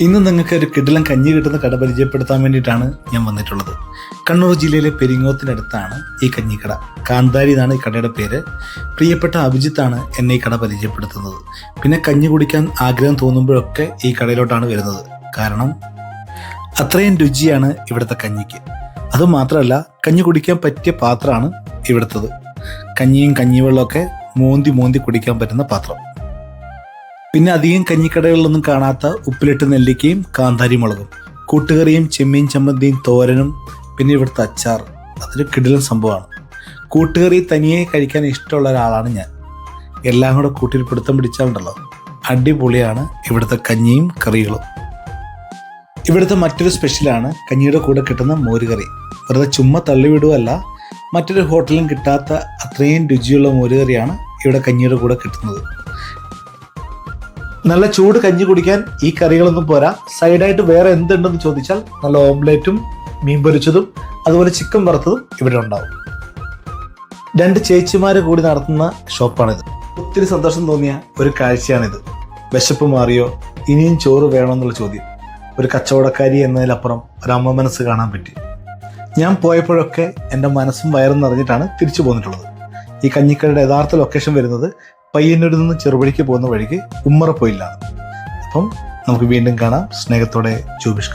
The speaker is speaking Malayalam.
ഇന്ന് നിങ്ങൾക്ക് ഒരു കിടിലം കഞ്ഞി കിട്ടുന്ന കട പരിചയപ്പെടുത്താൻ വേണ്ടിയിട്ടാണ് ഞാൻ വന്നിട്ടുള്ളത്. കണ്ണൂർ ജില്ലയിലെ പെരിങ്ങോത്തിനടുത്താണ് ഈ കഞ്ഞിക്കട. കാന്താരി എന്നാണ് ഈ കടയുടെ പേര്. പ്രിയപ്പെട്ട അഭിജിത്താണ് എന്നെ ഈ കട പരിചയപ്പെടുത്തുന്നത്. പിന്നെ കഞ്ഞി കുടിക്കാൻ ആഗ്രഹം തോന്നുമ്പോഴൊക്കെ ഈ കടയിലോട്ടാണ് വരുന്നത്. കാരണം അത്രയും രുചിയാണ് ഇവിടുത്തെ കഞ്ഞിക്ക്. അതുമാത്രമല്ല കഞ്ഞി കുടിക്കാൻ പറ്റിയ പാത്രമാണ് ഇവിടുത്തത്. കഞ്ഞിയും കഞ്ഞിവെള്ളമൊക്കെ മോന്തി മോന്തി കുടിക്കാൻ പറ്റുന്ന പാത്രം. പിന്നെ അധികം കഞ്ഞിക്കടകളിലൊന്നും കാണാത്ത ഉപ്പിലിട്ട് നെല്ലിക്കയും കാന്താരി മുളകും കൂട്ടുകറിയും ചെമ്മീൻ ചമ്മന്തിയും തോരനും പിന്നെ ഇവിടുത്തെ അച്ചാർ. അതൊരു കിടിലൻ സംഭവമാണ്. കൂട്ടുകറി തനിയെ കഴിക്കാൻ ഇഷ്ടമുള്ള ഒരാളാണ് ഞാൻ. എല്ലാം കൂടെ കൂട്ടിൽ പിടുത്തം പിടിച്ചാലുണ്ടല്ലോ. അടിപൊളിയാണ് ഇവിടുത്തെ കഞ്ഞിയും കറികളും. ഇവിടുത്തെ മറ്റൊരു സ്പെഷ്യലാണ് കഞ്ഞിയുടെ കൂടെ കിട്ടുന്ന മോരുകറി. വെറുതെ ചുമ്മാ തള്ളിവിടുവല്ല മറ്റൊരു ഹോട്ടലിലും കിട്ടാത്ത അത്രയും രുചിയുള്ള മോരുകറിയാണ് ഇവിടെ കഞ്ഞിയുടെ കൂടെ കിട്ടുന്നത്. നല്ല ചൂട് കഞ്ഞി കുടിക്കാൻ ഈ കറികളൊന്നും പോരാ. സൈഡായിട്ട് വേറെ എന്തുണ്ടെന്ന് ചോദിച്ചാൽ നല്ല ഓംലേറ്റും മീൻ പൊരിച്ചതും അതുപോലെ ചിക്കൻ വറുത്തതും ഇവിടെ ഉണ്ടാവും. രണ്ട് ചേച്ചിമാർ കൂടി നടത്തുന്ന ഷോപ്പാണിത്. ഒത്തിരി സന്തോഷം തോന്നിയ ഒരു കാഴ്ചയാണിത്. വിശപ്പ് മാറിയോ? ഇനിയും ചോറ് വേണമെന്നുള്ള ചോദ്യം. ഒരു കച്ചവടക്കാരി എന്നതിലപ്പുറം ഒരു അമ്മ മനസ്സ് കാണാൻ പറ്റി. ഞാൻ പോയപ്പോഴൊക്കെ എന്റെ മനസ്സും വയറും നിറഞ്ഞിട്ടാണ് തിരിച്ചു പോന്നിട്ടുള്ളത്. ഈ കഞ്ഞിക്കടയുടെ യഥാർത്ഥ ലൊക്കേഷൻ വരുന്നത് പയ്യന്നൂരിൽ നിന്ന് ചെറുപടിക്ക് പോകുന്ന വഴിക്ക് ഉമ്മറപ്പോയില്ല അപ്പം നമുക്ക് വീണ്ടും കാണാം. സ്നേഹത്തോടെ ജോബിഷ്